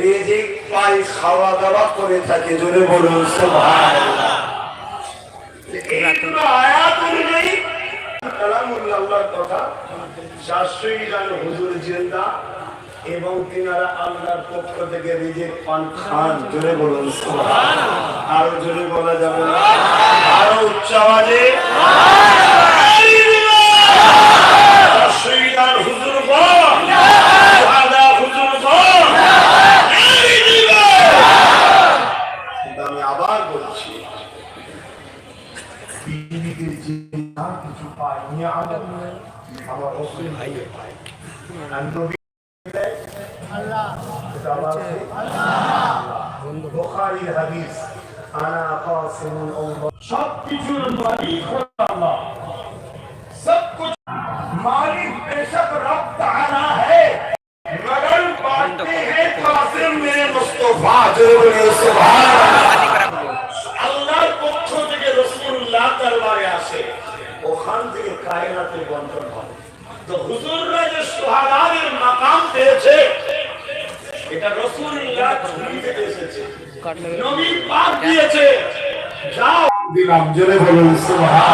রিজিক পাই খাওয়া দাওয়া করে থাকে, জোরে বলুন, সুবহানাল্লাহ। এবং তিনারা জোরে বলুন আরও জোরে বলা যাবে না? আরও উচ্চ আওয়াজে গান হুজুর বল সুহাদা হুজুর বল কিন্তু আমি আবার বলছি পৃথিবীতে যে যা কিছু পায় নিয়ামত আমার রসুল ভাইয়ে পায় আর নবী দেয়, এটা আবার কে? বুখারীর হাদিস আনা কাসিমুল আউয়াল সব কিছুর মালিক হলো আল্লাহ सब कुछ मालिक बेशक रब ताला है मगर बातें हैं कासिम मेरे मुस्तफा जो बोले सुभान ওখান থেকে কায়নাতের বন্টন হবে। তো হুজুররা যে সোহাগানের মাকাম পেয়েছে এটা রসুল্লাহ ঝুলি থেকে এসেছে। নবী পাক দিয়েছে। যাও। দিলাম জোরে বলুন সুবহান